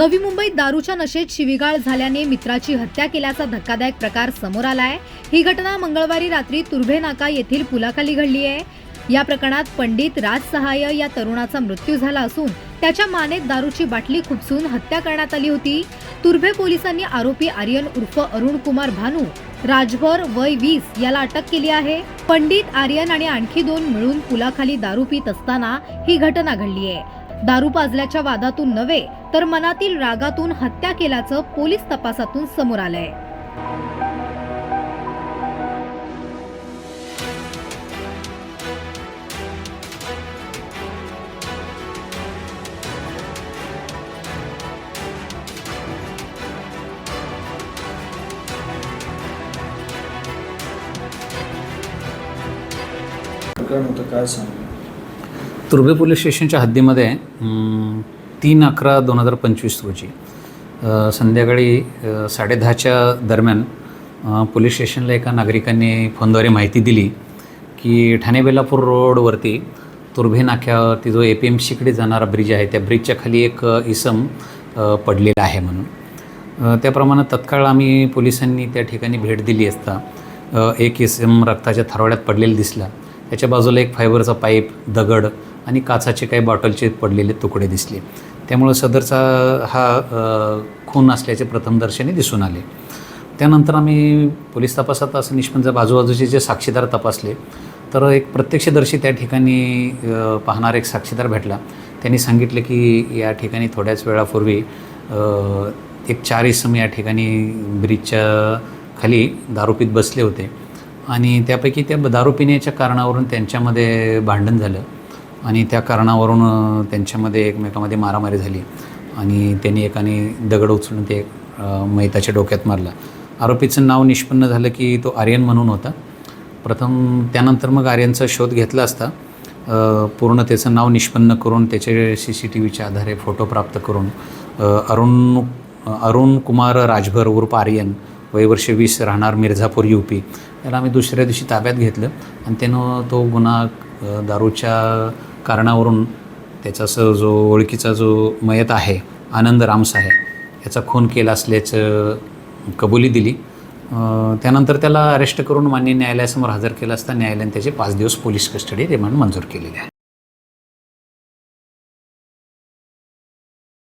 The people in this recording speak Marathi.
नवी मुंबईत दारूच्या नशेत शिवीगाळ झाल्याने मित्राची हत्या केल्याचा धक्कादायक प्रकार समोर आलाय. ही घटना मंगळवारी रात्री तुर्भे नाका येथील पुलाखाली घडली आहे. या प्रकरणात पंडित राज सहाय या तरुणाचा मृत्यू झाला असून त्याच्या मानेत दारूची बाटली खुपसून हत्या करण्यात आली होती. तुर्भे पोलिसांनी आरोपी आर्यन उर्फ अरुण कुमार भानू राजभर वय वीस याला अटक केली आहे. पंडित आर्यन आणि आणखी दोन मिळून पुलाखाली दारू पित असताना ही घटना घडली आहे. दारू पाजल्याच्या वादातून नव्हे तर मनातील रागातून हत्या केल्याचं पोलीस तपासातून समोर आलंय. प्रकरण होतं काय सांगू? तुर्भे पोलीस स्टेशनच्या हद्दीमध्ये तीन अकरा दोन हजार पंचवीस रोजी संध्याकाळी साडेदहाच्या दरम्यान पोलीस स्टेशनला एका नागरिकांनी फोनद्वारे माहिती दिली की ठाणे बेलापूर रोडवरती तुर्भे नाक्यावरती जो ए पी एम सीकडे जाणारा ब्रिज आहे त्या ब्रिजच्या खाली एक इसम पडलेला आहे म्हणून. त्याप्रमाणे तत्काळ आम्ही पोलिसांनी त्या ठिकाणी भेट दिली असता एक इसम रक्ताच्या थरवड्यात पडलेला दिसला. त्याच्या बाजूला एक फायबरचा पाईप दगड आणि काचाचे काही बॉटलचे पडलेले तुकडे दिसले. त्यामुळं सदरचा हा खून असल्याचे प्रथमदर्शनी दिसून आले. त्यानंतर आम्ही पोलीस तपासात असं निष्पन्न बाजूबाजूचे जे साक्षीदार तपासले तर एक प्रत्यक्षदर्शी त्या ठिकाणी पाहणारा एक साक्षीदार भेटला. त्यांनी सांगितलं की या ठिकाणी थोड्याच वेळापूर्वी एक चार इसम या ठिकाणी ब्रिजच्या खाली दारू पीत बसले होते. आणि त्यापैकी त्या दारू पिण्याच्या कारणावरून त्यांच्यामध्ये भांडण झालं. आणि त्या कारणावरून त्यांच्यामध्ये एकमेकामध्ये मारामारी झाली. आणि त्यांनी एकाने दगड उचलून ते मैताच्या डोक्यात मारला. आरोपीचं नाव निष्पन्न झालं की तो आर्यन म्हणून होता. प्रथम त्यानंतर मग आर्यनचा शोध घेतला असता पूर्ण त्याचं नाव निष्पन्न करून त्याचे सी सी टी व्हीच्या आधारे फोटो प्राप्त करून अरुण अरुण कुमार राजभर उर्फ आर्यन वयवर्ष वीस राहणार मिर्झापूर यू पी. याला आम्ही दुसऱ्या दिवशी ताब्यात घेतलं आणि त्यानं तो गुन्हा दारूच्या कारणावरून त्याचा स जो ओळखीचा जो मयत आहे आनंद रामसाहे याचा खून केला असल्याचं कबुली दिली. त्यानंतर त्याला अरेस्ट करून मान्य न्यायालयासमोर हजर केला असता न्यायालयाने त्याचे पाच दिवस पोलीस कस्टडी रिमांड मंजूर केलेले आहे.